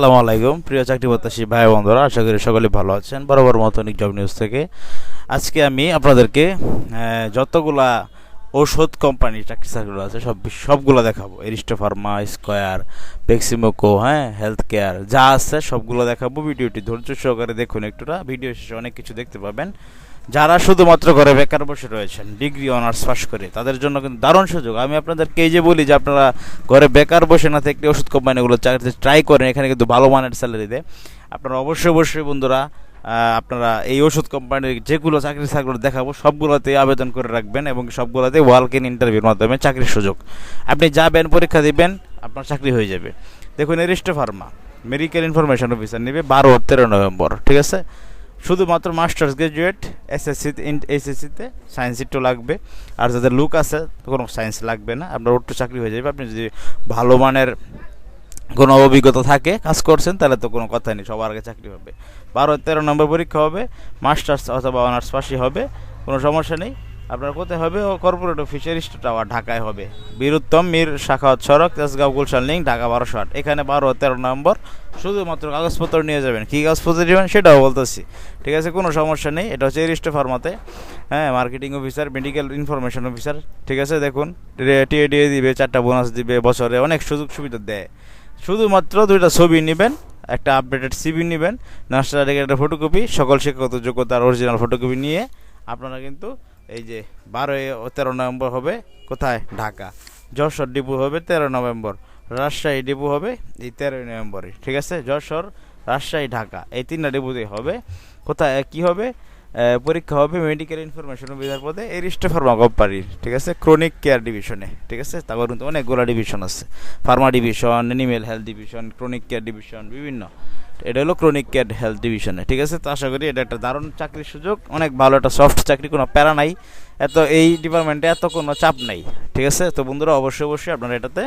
আসসালামু আলাইকুম। প্রিয় চাকরি প্রত্যাশী ভাই বন্ধুরা, আশা করি সকলে ভালো আছেন। বরাবর মতনিক জব নিউজ থেকে। আজকে আমি আপনাদেরকে যতগুলা ঔষধ কোম্পানি চাকরি চাকরিগুলো আছে, সব সবগুলো দেখাবো। এরিস্টো ফার্মা স্কোয়ার বেক্সিমোকো হ্যাঁ হেলথ কেয়ার যা আছে সবগুলো দেখাবো। ভিডিওটি ধৈর্য সহকারে দেখুন একটুটা ভিডিও শেষে অনেক কিছু দেখতে পাবেন। যারা শুধুমাত্র ঘরে বেকার বসে রয়েছেন ডিগ্রি অনার্স পাস করে, তাদের জন্য কিন্তু দারুণ সুযোগ। আমি আপনাদেরকে যে বলি যে আপনারা ঘরে বেকার বসে না থেকে ওষুধ কোম্পানিগুলো চাকরিতে ট্রাই করেন, এখানে কিন্তু ভালো মানের স্যালারি দেয়। আপনারা অবশ্যই অবশ্যই বন্ধুরা আপনারা এই ওষুধ কোম্পানির যেগুলো চাকরি চাকরি দেখাবো, সবগুলোতে আবেদন করে রাখবেন এবং সবগুলোতে ওয়ার্ক ইন ইন্টারভিউর মাধ্যমে চাকরির সুযোগ। আপনি যাবেন পরীক্ষা দিবেন, আপনার চাকরি হয়ে যাবে। দেখুন, Aristo Pharma medical information officer নেবে বারো তেরো নভেম্বর, ঠিক আছে? শুধুমাত্র মাস্টার্স গ্রাজুয়েট এসএসসি এসএসসিতে সায়েন্স সিটও লাগবে। আর যাদের লুক আছে, কোনো সায়েন্স লাগবে না। আপনার ওটু চাকরি হয়ে যাবে। আপনি যদি ভালো মানের কোনো অভিজ্ঞতা থাকে, কাজ করছেন, তাহলে তো কোনো কথা নেই। সবার আগে চাকরি হবে। বারো তেরো নম্বর পরীক্ষা হবে, মাস্টার্স অথবা অনার্স পাশই হবে। কোনো সমস্যা নেই। আপনার কোথায় হবে? কর্পোরেট অফিসের টাওয়ার ঢাকায় হবে। বীরুত্তম মীর শাখাওয়াত সড়ক, তেজগাঁও, গুলশান, লিঙ্ক, ঢাকা বারোশো আট। এখানে বারো, তেরো নম্বর। শুধুমাত্র কাগজপত্র নিয়ে যাবেন। কী কাগজপত্র নেবেন সেটাও বলতেছি। ঠিক আছে, কোনো সমস্যা নেই। এটা হচ্ছে এরিস্টো ফার্মাতে হ্যাঁ marketing officer medical information officer ঠিক আছে, দেখুন। টিএডিএ দিবে, চারটা বোনাস দিবে বছরে। অনেক সুযোগ সুবিধা দেয়। শুধুমাত্র দুইটা ছবি নেবেন, একটা আপডেটেড সিবি নেবেন থেকে একটা ফটোকপি সকল শিক্ষাগত যোগ্যতার অরিজিনাল ফটোকপি নিয়ে আপনারা কিন্তু এই যে বারো তেরো নভেম্বর হবে, কোথায়? ঢাকা। যশোর ডিপু হবে তেরো নভেম্বর, রাজশাহী ডিপু হবে এই তেরোই নভেম্বরে, ঠিক আছে? যশোর, রাজশাহী, ঢাকা, এই তিনটা ডিপুতে হবে। কোথায়, কি হবে? পরীক্ষা হবে মেডিকেল ইনফরমেশন অফিসার পদে এরিস্টো ফার্মা কোম্পানির ঠিক আছে? ক্রনিক কেয়ার ডিভিশনে ঠিক আছে? তারপর কিন্তু অনেকগুলো ডিভিশন আছে। Pharma division animal health division chronic care division বিভিন্ন। এটা হলো ক্রনিক কেয়ার হেলথ ডিভিশনে ঠিক আছে? তো আশা করি এটা একটা দারুণ চাকরির সুযোগ, অনেক ভালো একটা সফট চাকরি, কোনো প্যারা নাই। এত এই ডিপার্টমেন্টে এত কোনো চাপ নাই, ঠিক আছে? তো বন্ধুরা, অবশ্যই অবশ্যই আপনারা এটাতে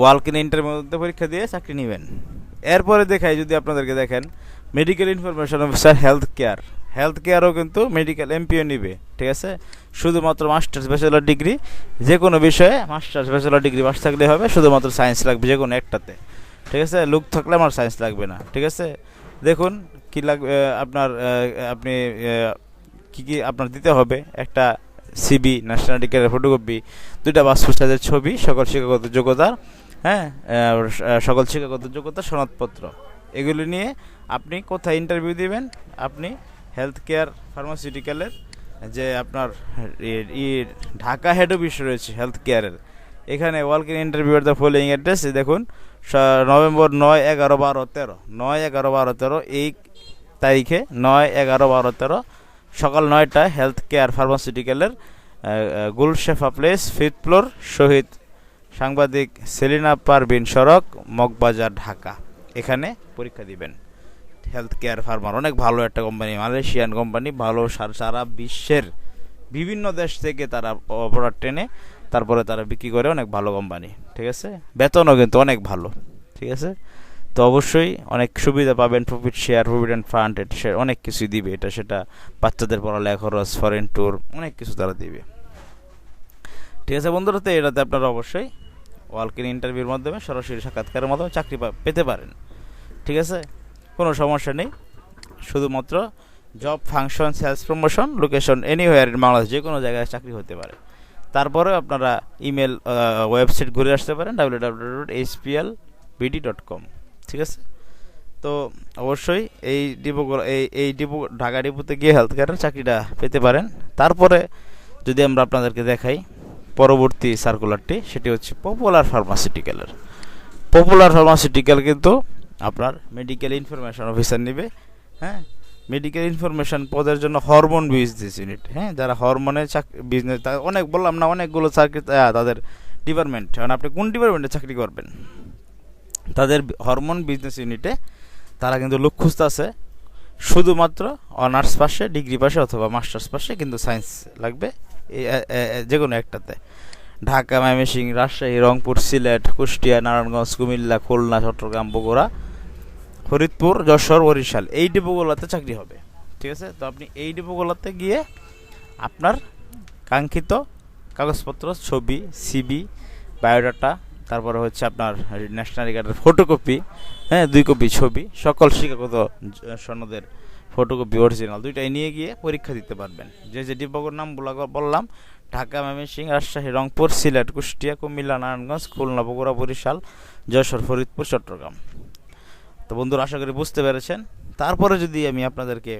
ওয়ালক ইন ইন্টারভিউর মধ্যে পরীক্ষা দিয়ে চাকরি নেবেন। এরপরে দেখাই, যদি আপনাদেরকে দেখেন medical information officer health care health কেয়ারও কিন্তু মেডিকেল এমপিও নিবে, ঠিক আছে? শুধুমাত্র মাস্টার্স ব্যাচেলর ডিগ্রি যে কোনো বিষয়ে মাস্টার্স ব্যাচেলর ডিগ্রি পাস থাকলে হবে, শুধুমাত্র সায়েন্স লাগবে যে কোনো একটাতে। ঠিক আছে? লুক থাকলে আমার সায়েন্স লাগবে না, ঠিক আছে? দেখুন কি লাগবে আপনার আপনি কি কি আপনার দিতে হবে? একটা সিবি ন্যাশনাল টিকেটের ফটোকপি দুইটা পাসপোর্ট সাইজের ছবি, সকল শিক্ষাগত যোগ্যতার হ্যাঁ? সকল শিক্ষাগত যোগ্যতা, সনদপত্র। এগুলি নিয়ে আপনি কোথায় ইন্টারভিউ দিবেন? আপনি হেলথ কেয়ার ফার্মাসিউটিক্যালের যে আপনার ঢাকা হেড অফিস রয়েছে হেলথ কেয়ারের এখানে in interview the following address দেখুন নভেম্বর নয় এগারো বারো তেরো, নয় এগারো বারো তেরো, এই তারিখে নয় এগারো বারো তেরো, সকাল নয়টায় হেলথ কেয়ার ফার্মাসিউটিক্যালের গুলশেফা প্লেস ফিফথ ফ্লোর শহীদ সাংবাদিক সেলিনা পারবিন সড়ক, মগবাজার, ঢাকা। এখানে পরীক্ষা দিবেন। হেলথ কেয়ার ফার্মার অনেক ভালো একটা কোম্পানি মালয়েশিয়ান কোম্পানি ভালো সারা বিশ্বের বিভিন্ন দেশ থেকে তারা অপরাধ টেনে তারপরে তারা বিক্রি করে অনেক ভালো কোম্পানি ঠিক আছে? বেতনও কিন্তু অনেক ভালো, ঠিক আছে? তো অবশ্যই অনেক সুবিধা পাবেন প্রফিট শেয়ার প্রভিডেন্ট ফান্ড এটা সে অনেক কিছুই দিবে। এটা সেটা বাচ্চাদের পড়ালেখা খরচ ফরেন ট্যুর অনেক কিছু তারা দিবে। ঠিক আছে বন্ধুরা, তো এটাতে আপনারা অবশ্যই ওয়ালকিন ইন্টারভিউর মাধ্যমে সরাসরি সাক্ষাৎকারের মাধ্যমে চাকরি পেতে পারেন। ঠিক আছে? কোনো সমস্যা নেই। শুধুমাত্র job function sales promotion location anywhere in Bangladesh যে কোনো জায়গায় চাকরি হতে পারে। তারপরে আপনারা ইমেল ওয়েবসাইট ঘুরে আসতে পারেন W W dot HPL BD dot com ঠিক আছে? তো অবশ্যই এই ডিপো এই এই ডিপো, ঢাকা ডিপোতে গিয়ে হেলথ কেয়ারের চাকরিটা পেতে পারেন। তারপরে যদি আমরা আপনাদেরকে দেখাই, পরবর্তী সার্কুলারটি সেটি হচ্ছে পপুলার ফার্মাসিউটিক্যালের পপুলার ফার্মাসিউটিক্যাল কিন্তু আপনার মেডিকেল ইনফরমেশন অফিসার নেবে হ্যাঁ? মেডিকেল ইনফরমেশন পদের জন্য হরমোন বিজনেস ইউনিট হ্যাঁ যারা হরমোনে চাকরি বিজনেস অনেক বললাম না, অনেকগুলো চাকরি তাদের ডিপার্টমেন্ট কারণ আপনি কোন ডিপার্টমেন্টে চাকরি করবেন? তাদের হরমোন বিজনেস ইউনিটে তারা কিন্তু লোক খুঁজতেছে, শুধুমাত্র অনার্স পাশে ডিগ্রি পাশে অথবা মাস্টার্স পাশে, কিন্তু সায়েন্স লাগবে যে কোনো একটাতে। ঢাকা ময়মনসিং রাজশাহী, রংপুর, সিলেট, কুষ্টিয়া, নারায়ণগঞ্জ, কুমিল্লা, খুলনা, চট্টগ্রাম, বগুড়া ফরিদপুর, যশোর, বরিশাল, এই ডিপোগুলোতে চাকরি হবে। ঠিক আছে? তো আপনি এই ডিপোগুলোতে গিয়ে আপনার কাঙ্ক্ষিত কাগজপত্র, ছবি সিবি বায়োডাটা, তারপরে হচ্ছে আপনার ন্যাশনাল কার্ডের ফটোকপি হ্যাঁ দুই কপি ছবি, সকল শিক্ষাগত সনদের ফটোকপি অরিজিনাল দুইটাই নিয়ে গিয়ে পরীক্ষা দিতে পারবেন। যে যে ডিব্বাগর নামগুলো বললাম, ঢাকা, ময়মনসিংহ, রাজশাহী, রংপুর, সিলেট, কুষ্টিয়া, কুমিল্লা, নারায়ণগঞ্জ, খুলনা, বগুড়া, বরিশাল, যশোর, ফরিদপুর, চট্টগ্রাম। তো বন্ধুরা, আশা করি বুঝতে পেরেছেন। তারপরে যদি আমি আপনাদেরকে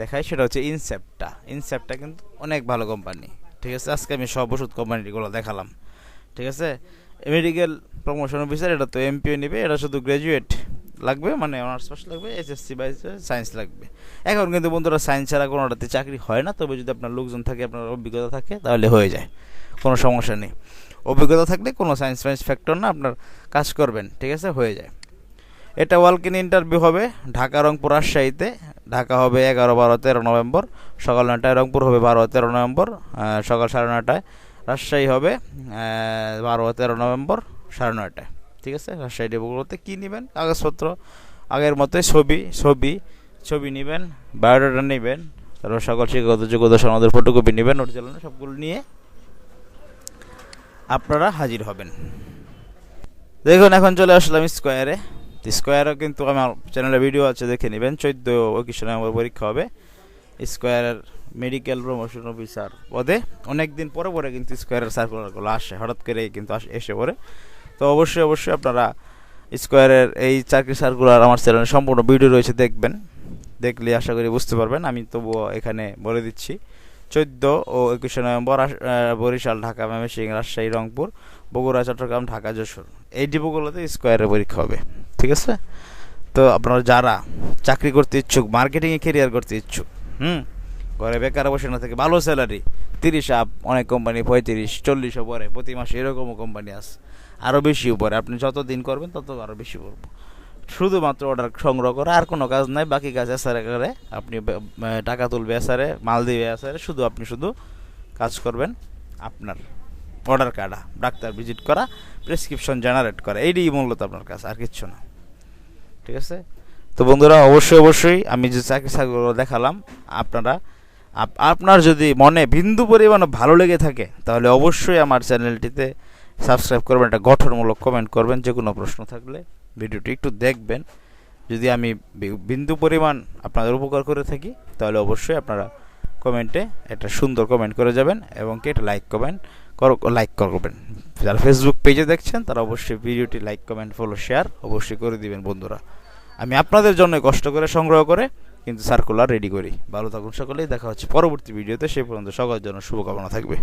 দেখাই, সেটা হচ্ছে ইনসেপ্টটা ইনসেপ্টটা কিন্তু অনেক ভালো কোম্পানি ঠিক আছে, আজকে আমি সব ওষুধ কোম্পানিগুলো দেখালাম। ঠিক আছে মেডিকেল প্রমোশন অফিসার এটা তো এমপিও নেবে, এটা শুধু গ্র্যাজুয়েট লাগবে মানে অনার্স পাস লাগবে এসএসসি বা সায়েন্স লাগবে। এখন কিন্তু বন্ধুরা সায়েন্স ছাড়া কোনোটাতে চাকরি হয় না, তবে যদি আপনার লোকজন থাকে, আপনার অভিজ্ঞতা থাকে, তাহলে হয়ে যায়। কোনো সমস্যা নেই। অভিজ্ঞতা থাকলে কোনো সায়েন্স ফায়েন্স ফ্যাক্টর না, আপনার কাজ করবেন, ঠিক আছে, হয়ে যায়। এটা ওয়ালকিন ইন্টারভিউ হবে ঢাকা, রংপুর, রাজশাহীতে। ঢাকা হবে এগারো, বারো, তেরো নভেম্বর। সকাল নটায় রংপুর হবে বারো, তেরো নভেম্বর। সকাল সাড়ে নটায় রাজশাহী হবে বারো, তেরো নভেম্বর সাড়ে নয়টায়। ঠিক আছে? রাজশাহী ডিব্রুগড়তে কী নেবেন? কাগজপত্র, আগের মতোই ছবি ছবি ছবি নেবেন বায়োডাটা নেবেন, তারপর সকল শিক্ষাগত যোগ্যতা, সনদের ফটোকপি নেবেন অরিজিনাল সবগুলো নিয়ে আপনারা হাজির হবেন। দেখুন, এখন চলে আসলাম স্কোয়ারে স্কোয়ারও কিন্তু আমার চ্যানেলে ভিডিও আছে, দেখে নেবেন। চোদ্দ একুশে আমার পরীক্ষা হবে। স্কোয়ারের মেডিকেল প্রমোশন অফিসার পদে। অনেক দিন পরে পরে কিন্তু স্কোয়ারের সার্কুলারগুলো আসে, হঠাৎ করে কিন্তু এসে পড়ে। তো অবশ্যই অবশ্যই আপনারা স্কোয়ারের এই চাকরি সার্কুলার আমার চ্যানেলে সম্পূর্ণ ভিডিও রয়েছে, দেখবেন। দেখলে আশা করি বুঝতে পারবেন। আমি তবুও এখানে বলে দিচ্ছি। চোদ্দ ও একুশে নভেম্বর বরিশাল, ঢাকা, ময়মনসিংহ, রাজশাহী, রংপুর, বগুড়া, চট্টগ্রাম, ঢাকা, যশোর। এই ডিপোগুলোতে স্কোয়ারের পরীক্ষা হবে, ঠিক আছে? তো আপনারা যারা চাকরি করতে ইচ্ছুক মার্কেটিংয়ে কেরিয়ার করতে ইচ্ছুক, হুম? ঘরে বেকার বসে না থেকে ভালো স্যালারি তিরিশ আপ, অনেক কোম্পানি পঁয়ত্রিশ চল্লিশও পরে, প্রতি মাসে এরকমও কোম্পানি আছে। আরও বেশি উপরে আপনি যত দিন করবেন তত আরও বেশি পড়ব। শুধুমাত্র অর্ডার সংগ্রহ করা, আর কোনো কাজ নাই। বাকি কাজ এসারে করে। আপনি টাকা তুলবে এসারে মাল দিবে এসারে শুধু আপনি শুধু কাজ করবেন আপনার অর্ডার কাটা ডাক্তার ভিজিট করা প্রেসক্রিপশন জেনারেট করা। এইটাই মূলত আপনার কাজ, আর কিচ্ছু না। ঠিক আছে? তো বন্ধুরা, অবশ্যই অবশ্যই আমি যে চাকরি চাকরিগুলো দেখালাম, আপনারা আপনার যদি মনে বিন্দু পরিমাণ ভালো লেগে থাকে, তাহলে অবশ্যই আমার চ্যানেলটিতে সাবস্ক্রাইব করবেন, একটা গঠনমূলক কমেন্ট করবেন, যে কোনো প্রশ্ন থাকলে ভিডিওটি একটু দেখবেন। যদি আমি বিন্দু পরিমাণ আপনাদের উপকার করে থাকি, তাহলে অবশ্যই আপনারা কমেন্টে একটা সুন্দর কমেন্ট করে যাবেন এবং কি একটা লাইক কমেন্ট লাইক করবেন। যারা ফেসবুক পেজে দেখছেন, তারা অবশ্যই ভিডিওটি লাইক কমেন্ট ফলো শেয়ার অবশ্যই করে দিবেন বন্ধুরা। আমি আপনাদের জন্য কষ্ট করে সংগ্রহ করে কিন্তু সার্কুলার রেডি করি। ভালো থাকুন সকলেই, দেখা হচ্ছে পরবর্তী ভিডিওতে। সেই পর্যন্ত সকলের জন্য শুভকামনা থাকবে।